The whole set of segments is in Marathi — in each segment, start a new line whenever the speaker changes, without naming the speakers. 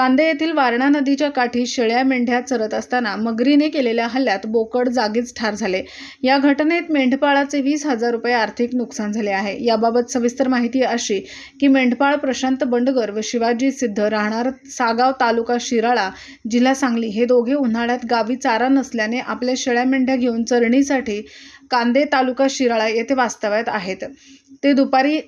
कांदे येथील वारणा नदीच्या काठी शेळ्या मेंढ्या चरत असताना मगरीने केलेल्या हल्ल्यात बोकड जागीच ठार झाले. या घटनेत मेंढपाळाचे वीस हजार रुपये आर्थिक नुकसान झाले आहे. याबाबत सविस्तर माहिती अशी की मेंढपाळ प्रशांत बंडगर व शिवाजी सिद्ध राहणार सागाव तालुका शिराळा जिल्हा सांगली हे दोघे उन्हाळ्यात गावी चारा नसल्याने आपल्या शेळ्या मेंढ्या घेऊन चरणीसाठी कांदे तालुका शिराळा येथे वास्तव्यात आहेत. ते दुपारी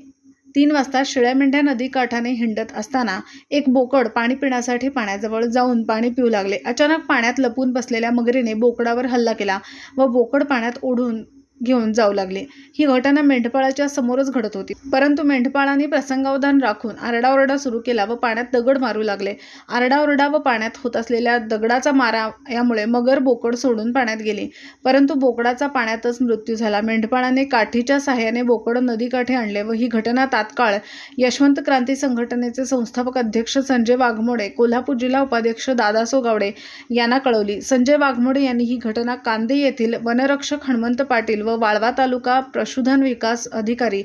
तीन वाजता शिळ्या मेंढ्या नदी काठाने हिंडत असताना एक बोकड पाणी पिण्यासाठी पाण्याजवळ जाऊन पाणी पिऊ लागले. अचानक पाण्यात लपून बसलेल्या मगरीने बोकडावर हल्ला केला व बोकड पाण्यात ओढून घेऊन जाऊ लागले. ही घटना मेंढपाळाच्या समोरच घडत होती. परंतु मेंढपाळाने प्रसंगावधान राखून आरडाओरडा सुरू केला व पाण्यात दगड मारू लागले. आरडाओरडा व पाण्यात होत असलेल्या दगडाचा मारा यामुळे मगर बोकड सोडून पाण्यात गेली. परंतु बोकडाचा पाण्यातच मृत्यू झाला. मेंढपाळाने काठीच्या सहाय्याने बोकड नदीकाठी आणले व ही घटना तात्काळ यशवंत क्रांती संघटनेचे संस्थापक अध्यक्ष संजय वाघमोडे कोल्हापूर जिल्हा उपाध्यक्ष दादासो गावडे यांना कळवली. संजय वाघमोडे यांनी ही घटना कांदे येथील वनरक्षक हनुमंत पाटील व वाळवा तालुका पशुधन विकास अधिकारी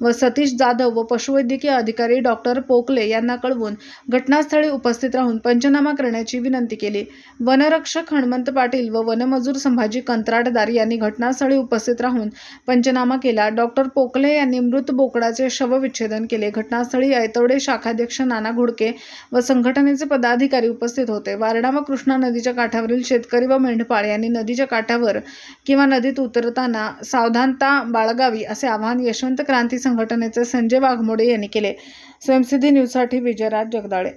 व सतीश जाधव व पशुवैद्यकीय अधिकारी डॉक्टर पोकले यांना कळवून घटनास्थळी उपस्थित राहून पंचनामा करण्याची विनंती केली. वनरक्षक हनुमंत पाटील व वनमजूर संभाजी कंत्राटदार यांनी घटनास्थळी उपस्थित राहून पंचनामा केला. डॉक्टर पोकले यांनी मृत बोकडाचे शवविच्छेदन केले. घटनास्थळी ऐतवडे शाखाध्यक्ष नाना घोडके व संघटनेचे पदाधिकारी उपस्थित होते. वारणा व कृष्णा नदीच्या काठावरील शेतकरी व मेंढपाळ यांनी नदीच्या काठावर किंवा नदीत उतरताना सावधानता बाळगावी असे आवाहन यशवंत क्रांती संघटनेचे संजय वाघमोडे यांनी केले. स्वयंसिद्धी न्यूजसाठी विजयराज जगदाळे.